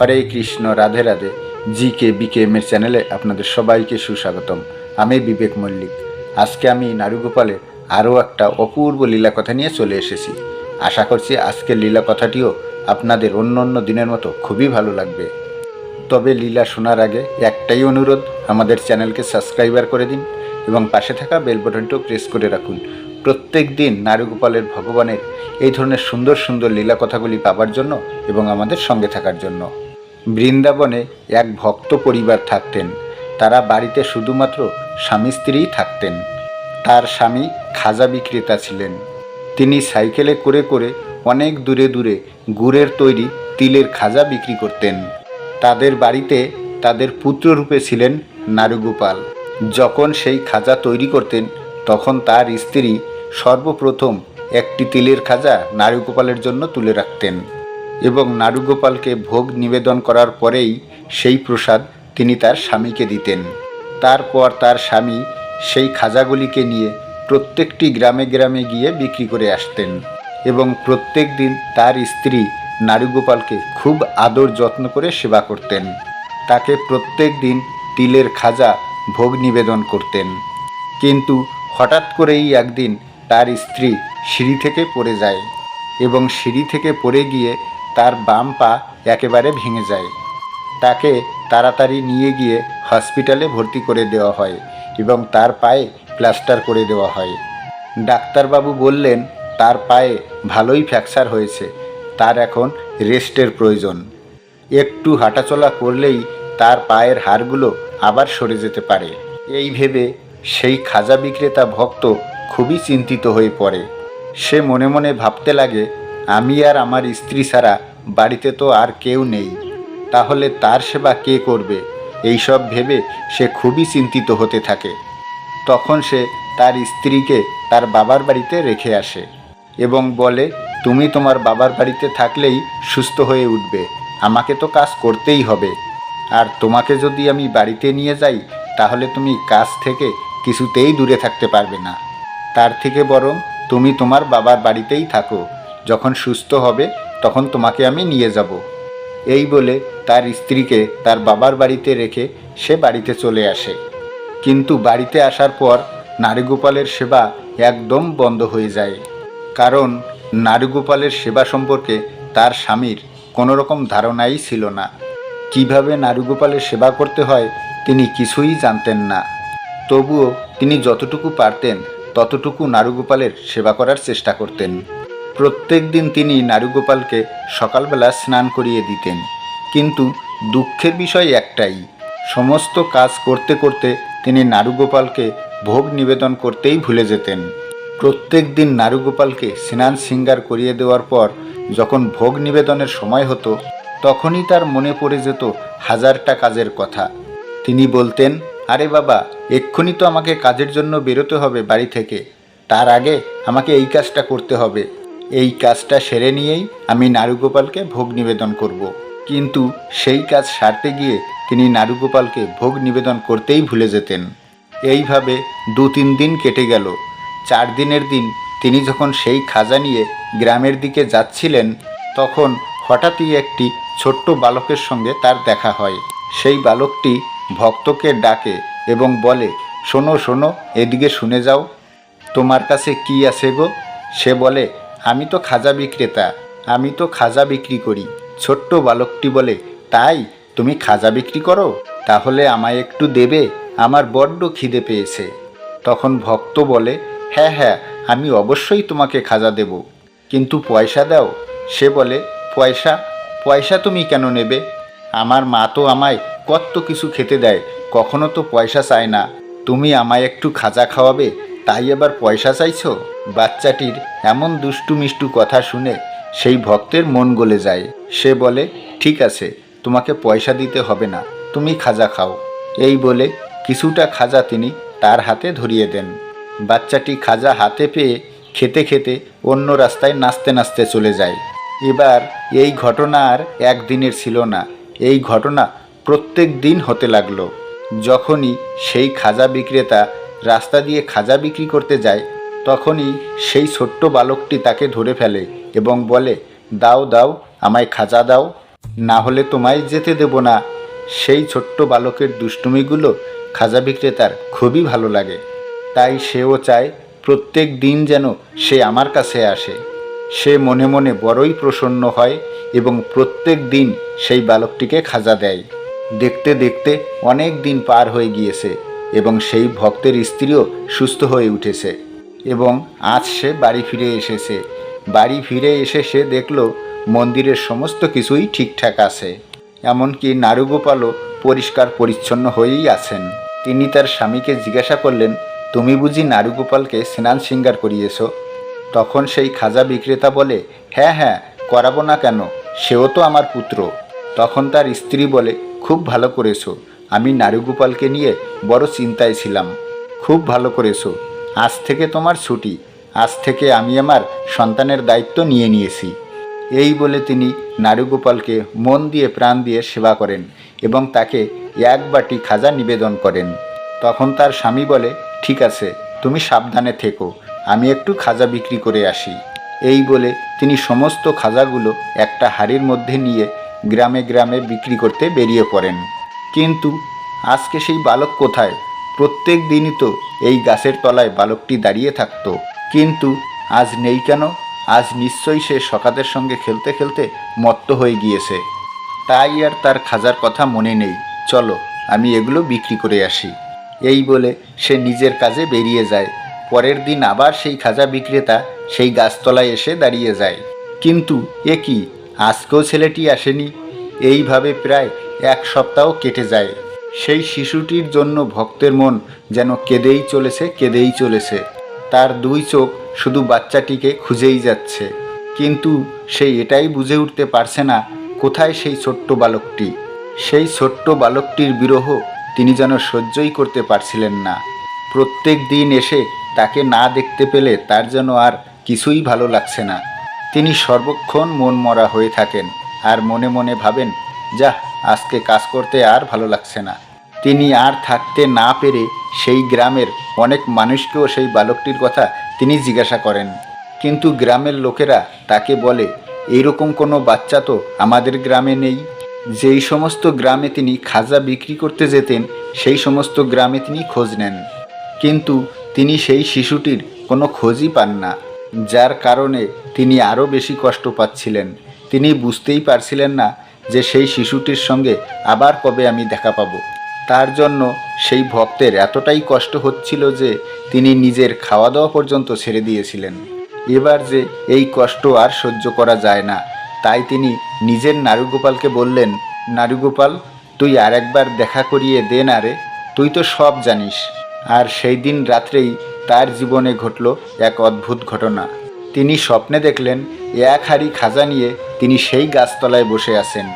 Hare Krishna, Radhe Radhe. G K BK, M এর চ্যানেলে আপনাদের সবাইকে সুস্বাগতম। আমি বিবেক মল্লিক। আজকে আমি নারুগোপালের আরও একটা অপূর্ব লীলা কথা নিয়ে চলে এসেছি। আশা করছি আজকের লীলা কথাটিও আপনাদের অন্য অন্য দিনের মতো খুবই ভালো লাগবে। তবে লীলা শোনার আগে একটাই অনুরোধ, আমাদের চ্যানেলকে সাবস্ক্রাইবার করে দিন এবং পাশে থাকা বেল বাটনটিও প্রেস করে রাখুন। প্রত্যেক দিন নারুগোপালের ভগবানের এই ধরনের সুন্দর সুন্দর লীলা কথাগুলি পাবার জন্য এবং আমাদের সঙ্গে থাকার জন্য। বৃন্দাবনে এক ভক্ত পরিবার থাকতেন। তারা বাড়িতে শুধুমাত্র স্বামী স্ত্রীই থাকতেন। তার স্বামী খাজা বিক্রেতা ছিলেন। তিনি সাইকেলে করে করে অনেক দূরে দূরে গুড়ের তৈরি তিলের খাজা বিক্রি করতেন। তাদের বাড়িতে তাদের পুত্ররূপে ছিলেন নারুগোপাল। যখন সেই খাজা তৈরি করতেন, তখন তার স্ত্রী সর্বপ্রথম একটি তিলের খাজা নারুগোপালের জন্য তুলে রাখতেন। এবং নারুগোপালকে ভোগ নিবেদন করার পরেই সেই প্রসাদ তিনি তার স্বামীকে দিতেন। তারপর তার স্বামী সেই খাজাগুলিকে নিয়ে প্রত্যেকটি গ্রামে গ্রামে গিয়ে বিক্রি করে আসতেন এবং প্রত্যেক দিন তার স্ত্রী নারুগোপালকে খুব আদর যত্ন করে সেবা করতেন। তাকে প্রত্যেক দিন তিলের খাজা ভোগ নিবেদন করতেন। কিন্তু হঠাৎ করেই একদিন তার স্ত্রী সিঁড়ি থেকে পড়ে যায় এবং সিঁড়ি থেকে পড়ে গিয়ে তার বাম পা একেবারে ভেঙে যায়। তাকে তাড়াতাড়ি নিয়ে গিয়ে হসপিটালে ভর্তি করে দেওয়া হয় এবং তার পায়ে প্লাস্টার করে দেওয়া হয়। ডাক্তারবাবু বললেন, তার পায়ে ভালোই ফ্র্যাকচার হয়েছে, তার এখন রেস্টের প্রয়োজন। একটু হাঁটাচলা করলেই তার পায়ের হাড়গুলো আবার সরে যেতে পারে। এই ভেবে সেই খাজা বিক্রেতা ভক্ত খুবই চিন্তিত হয়ে পড়ে। সে মনে মনে ভাবতে লাগে আমি আর আমার স্ত্রী ছাড়া বাড়িতে তো আর কেউ নেই। তাহলে তার সেবা কে করবে? এইসব ভেবে সে খুবই চিন্তিত হতে থাকে। তখন সে তার স্ত্রীকে তার বাবার বাড়িতে রেখে আসে এবং বলে, তুমি তোমার বাবার বাড়িতে থাকলেই সুস্থ হয়ে উঠবে। আমাকে তো কাজ করতেই হবে। আর তোমাকে যদি আমি বাড়িতে নিয়ে যাই, তাহলে তুমি কাজ থেকে কিছুতেই দূরে থাকতে পারবে না। তার থেকে বরং তুমি তোমার বাবার বাড়িতেই থাকো। যখন সুস্থ হবে, তখন তোমাকে আমি নিয়ে যাব। এই বলে তার স্ত্রীকে তার বাবার বাড়িতে রেখে সে বাড়িতে চলে আসে। কিন্তু বাড়িতে আসার পর নারীগোপালের সেবা একদম বন্ধ হয়ে যায়। কারণ নারীগোপালের সেবা সম্পর্কে তার স্বামীর কোনো রকম ধারণাই ছিল না। কীভাবে নারীগোপালের সেবা করতে হয়, তিনি কিছুই জানতেন না। তবুও তিনি যতটুকু পারতেন, ততটুকু নারুগোপালের সেবা করার চেষ্টা করতেন। প্রত্যেক দিন তিনি নারুগোপালকে সকালবেলা স্নান করিয়ে দিতেন। কিন্তু দুঃখের বিষয় একটাই, সমস্ত কাজ করতে করতে তিনি নারুগোপালকে ভোগ নিবেদন করতেই ভুলে যেতেন। প্রত্যেক দিন নারুগোপালকে স্নান শৃঙ্গার করিয়ে দেওয়ার পর যখন ভোগ নিবেদনের সময় হতো, তখনই তার মনে পড়ে যেত হাজারটা কাজের কথা। তিনি বলতেন, আরে বাবা, এক্ষুনি তো আমাকে কাজের জন্য বেরোতে হবে বাড়ি থেকে। তার আগে আমাকে এই কাজটা করতে হবে। এই কাজটা সেরে নিয়েই আমি নারুগোপালকে ভোগ নিবেদন করব। কিন্তু সেই কাজ সারতে গিয়ে তিনি নারুগোপালকে ভোগ নিবেদন করতেই ভুলে যেতেন। এইভাবে দু তিন দিন কেটে গেল। চার দিনের দিন তিনি যখন সেই খাজা নিয়ে গ্রামের দিকে যাচ্ছিলেন, তখন হঠাৎই একটি ছোট্ট বালকের সঙ্গে তার দেখা হয়। সেই বালকটি ভক্তকে ডাকে এবং বলে, শোনো শোনো, এদিকে শুনে যাও। তোমার কাছে কি আছে গো? সে বলে আমি তো খাজা বিক্রেতা, আমি তো খাজা বিক্রি করি, ছোট্ট বালকটি বলে, তাই, তুমি খাজা বিক্রি করো? তাহলে আমায় একটু দেবে, আমার বড্ড খিদে পেয়েছে। তখন ভক্ত বলে হ্যাঁ হ্যাঁ আমি অবশ্যই তোমাকে খাজা দেব, কিন্তু পয়সা দাও। সে বলে, পয়সা পয়সা তুমি কেন নেবে? আমার মা তো আমায় কত কিছু খেতে দেয়, কখনো তো পয়সা চায় না। তুমি আমায় একটু খাজা খাওয়াবে, তাই এবার পয়সা চাইছো? বাচ্চাটির এমন দুষ্টু মিষ্টু কথা শুনে সেই ভক্তের মন গলে যায়। সে বলে, ঠিক আছে, তোমাকে পয়সা দিতে হবে না, তুমি খাজা খাও। এই বলে কিছুটা খাজা তিনি তার হাতে ধরিয়ে দেন। বাচ্চাটি খাজা হাতে পেয়ে খেতে খেতে অন্য রাস্তায় নাচতে নাচতে চলে যায়। এবার এই ঘটনা আর একদিনের ছিল না, এই ঘটনা প্রত্যেক দিন হতে লাগল। যখনই সেই খাজা বিক্রেতা রাস্তা দিয়ে খাজা বিক্রি করতে যায় তখনই সেই ছোট্ট বালকটি তাকে ধরে ফেলে এবং বলে, দাও দাও, আমায় খাজা দাও, না হলে তোমায় যেতে দেব না। সেই ছোট্ট বালকের দুষ্টুমিগুলো খাজা বিক্রেতার খুবই ভালো লাগে। তাই সেও চায় প্রত্যেক দিন যেন সে আমার কাছে আসে। সে মনে মনে বড়ই প্রসন্ন হয় এবং প্রত্যেক দিন সেই বালকটিকে খাজা দেয়। দেখতে দেখতে অনেক দিন পার হয়ে গিয়েছে এবং সেই ভক্তের স্ত্রীও সুস্থ হয়ে উঠেছে। এবং আজ সে বাড়ি ফিরে এসেছে। বাড়ি ফিরে এসে সে দেখল মন্দিরের সমস্ত কিছুই ঠিকঠাক আছে। এমনকি নারুগোপালও পরিষ্কার পরিচ্ছন্ন হয়েই আছেন। তিনি তার স্বামীকে জিজ্ঞাসা করলেন, তুমি বুঝি নারুগোপালকে স্নান সিঙ্গার করিয়েছ? তখন সেই খাজা বিক্রেতা বলে হ্যাঁ হ্যাঁ করাবো না কেন, সেও তো আমার পুত্র। তখন তার স্ত্রী বলে, খুব ভালো করেছ, আমি নারুগোপালকে নিয়ে বড় চিন্তায় ছিলাম। খুব ভালো করেছ। আজ থেকে তোমার ছুটি। আজ থেকে আমি আমার সন্তানের দায়িত্ব নিয়ে নিয়েছি। এই বলে তিনি নারুগোপালকে মন দিয়ে প্রাণ দিয়ে সেবা করেন এবং তাকে এক বাটি খাজা নিবেদন করেন। তখন তার স্বামী বলে, ঠিক আছে, তুমি সাবধানে থেকো, আমি একটু খাজা বিক্রি করে আসি। এই বলে তিনি সমস্ত খাজাগুলো একটা হাড়ির মধ্যে নিয়ে গ্রামে গ্রামে বিক্রি করতে বেরিয়ে পড়েন। কিন্তু আজকে সেই বালক কোথায়? প্রত্যেক দিনই তো এই গাছের তলায় বালকটি দাঁড়িয়ে থাকতো। কিন্তু আজ নেই কেন? আজ নিশ্চয়ই সে সকাদের সঙ্গে খেলতে খেলতে মত্ত হয়ে গিয়েছে। তাই আর তার খাজার কথা মনে নেই। চলো, আমি এগুলো বিক্রি করে আসি। এই বলে সে নিজের কাজে বেরিয়ে যায়। পরের দিন আবার সেই খাজা বিক্রেতা সেই গাছতলায় এসে দাঁড়িয়ে যায়। কিন্তু এ কি? আজকেও ছেলেটি আসেনি। এইভাবে প্রায় এক সপ্তাহ কেটে যায়। সেই শিশুটির জন্য ভক্তের মন যেন কেঁদেই চলেছে কেঁদেই চলেছে। তার দুই চোখ শুধু বাচ্চাটিকে খুঁজেই যাচ্ছে। কিন্তু সে এটাই বুঝে উঠতে পারছে না, কোথায় সেই ছোট্ট বালকটি? সেই ছোট্ট বালকটির বিরহ তিনি যেন সহ্যই করতে পারছিলেন না। প্রত্যেক দিন এসে তাকে না দেখতে পেলে তার যেন আর কিছুই ভালো লাগছে না। তিনি সর্বক্ষণ মন মরা হয়ে থাকেন আর মনে মনে ভাবেন যা আজকে কাজ করতে আর ভালো লাগছে না। তিনি আর থাকতে না পেরে সেই গ্রামের অনেক মানুষকেও সেই বালকটির কথা তিনি জিজ্ঞাসা করেন। কিন্তু গ্রামের লোকেরা তাকে বলে, এইরকম কোনো বাচ্চা তো আমাদের গ্রামে নেই। যেই সমস্ত গ্রামে তিনি খাজা বিক্রি করতে যেতেন, সেই সমস্ত গ্রামে তিনি খোঁজ নেন। কিন্তু তিনি সেই শিশুটির কোনো খোঁজই পান না, যার কারণে তিনি আরও বেশি কষ্ট পাচ্ছিলেন। তিনি বুঝতেই পারছিলেন না যে সেই শিশুটির সঙ্গে আবার কবে আমি দেখা পাবো। তার জন্য সেই ভক্তের এতটাই কষ্ট হচ্ছিল যে তিনি নিজের খাওয়া দাওয়া পর্যন্ত ছেড়ে দিয়েছিলেন। এবার যে এই কষ্ট আর সহ্য করা যায় না, তাই তিনি নিজের নারুগোপালকে বললেন, নারুগোপাল, তুই আর একবার দেখা করিয়ে দে না রে, তুই তো সব জানিস। আর সেই দিন রাত্রেই তার জীবনে ঘটল এক অদ্ভুত ঘটনা। তিনি স্বপ্নে দেখলেন, এক হাড়ি খাজা নিয়ে তিনি সেই গাছতলায় বসে আছেন।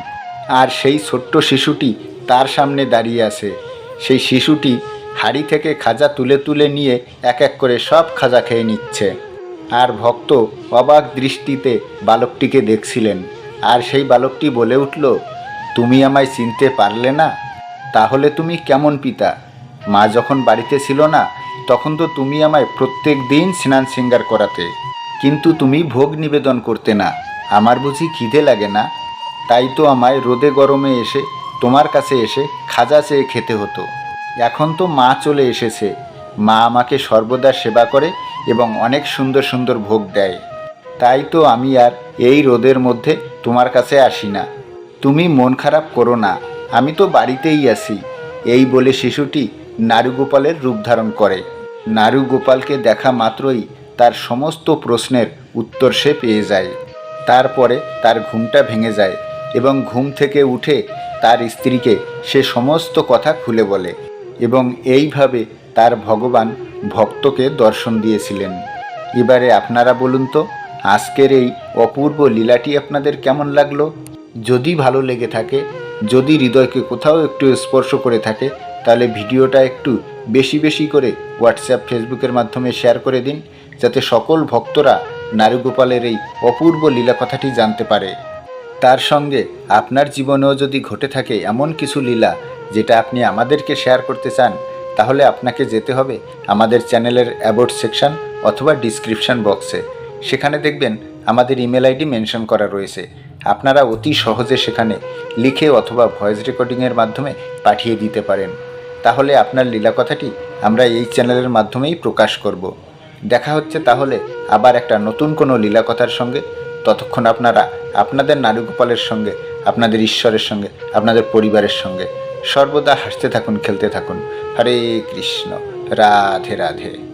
আর সেই ছোট্ট শিশুটি তার সামনে দাঁড়িয়ে আছে। সেই শিশুটি হাড়ি থেকে খাজা তুলে তুলে নিয়ে এক এক করে সব খাজা খেয়ে নিচ্ছে। আর ভক্ত অবাক দৃষ্টিতে বালকটিকে দেখছিলেন। আর সেই বালকটি বলে উঠল, তুমি আমায় চিনতে পারলে না? তাহলে তুমি কেমন পিতা? মা যখন বাড়িতে ছিল না, তখন তো তুমি আমায় প্রত্যেক দিন স্নান সিঙ্গার করাতে। কিন্তু তুমি ভোগ নিবেদন করতে না। আমার বুঝি খিদে লাগে না? তাই তো আমায় রোদে গরমে এসে তোমার কাছে এসে খাজা চেয়ে খেতে হতো। এখন তো মা চলে এসেছে। মা আমাকে সর্বদা সেবা করে এবং অনেক সুন্দর সুন্দর ভোগ দেয়। তাই তো আমি আর এই রোদের মধ্যে তোমার কাছে আসি না। তুমি মন খারাপ করো না। আমি তো বাড়িতেই আছি। এই বলে শিশুটি নারুগোপালের রূপ ধারণ করে। নারুগোপালকে দেখা মাত্রই তার সমস্ত প্রশ্নের উত্তর সে পেয়ে যায়। তারপরে তার ঘুমটা ভেঙে যায় এবং ঘুম থেকে উঠে তার স্ত্রীকে সে সমস্ত কথা খুলে বলে এবং এইভাবে তার ভগবান ভক্তকে দর্শন দিয়েছিলেন। এবারে আপনারা বলুন তো, আজকের এই অপূর্ব লীলাটি আপনাদের কেমন লাগল? যদি ভালো লেগে থাকে, যদি হৃদয়কে কোথাও একটু স্পর্শ করে থাকে, তাহলে ভিডিওটা একটু বেশি বেশি করে হোয়াটসঅ্যাপ ফেসবুকের মাধ্যমে শেয়ার করে দিন, যাতে সকল ভক্তরা নারুগোপালের এই অপূর্ব লীলা কথাটি জানতে পারে। তার সঙ্গে আপনার জীবনেও যদি ঘটে থাকে এমন কিছু লীলা যেটা আপনি আমাদেরকে শেয়ার করতে চান, তাহলে আপনাকে যেতে হবে আমাদের চ্যানেলের অ্যাবোর্ড সেকশন অথবা ডিসক্রিপশন বক্সে সেখানে দেখবেন আমাদের ইমেল আইডি মেনশন করা রয়েছে। আপনারা অতি সহজে সেখানে লিখে অথবা ভয়েস রেকর্ডিংয়ের মাধ্যমে পাঠিয়ে দিতে পারেন। তাহলে আপনার লীলা কথাটি আমরা এই চ্যানেলের মাধ্যমেই প্রকাশ করব। দেখা হচ্ছে তাহলে আবার একটা নতুন কোনো লীলা কথার সঙ্গে। ততক্ষণ আপনারা, আপনাদের নারীগোপালের সঙ্গে, আপনাদের ঈশ্বরের সঙ্গে, আপনাদের পরিবারের সঙ্গে সর্বদা হাসতে থাকুন, খেলতে থাকুন। হরে কৃষ্ণ। রাধে রাধে।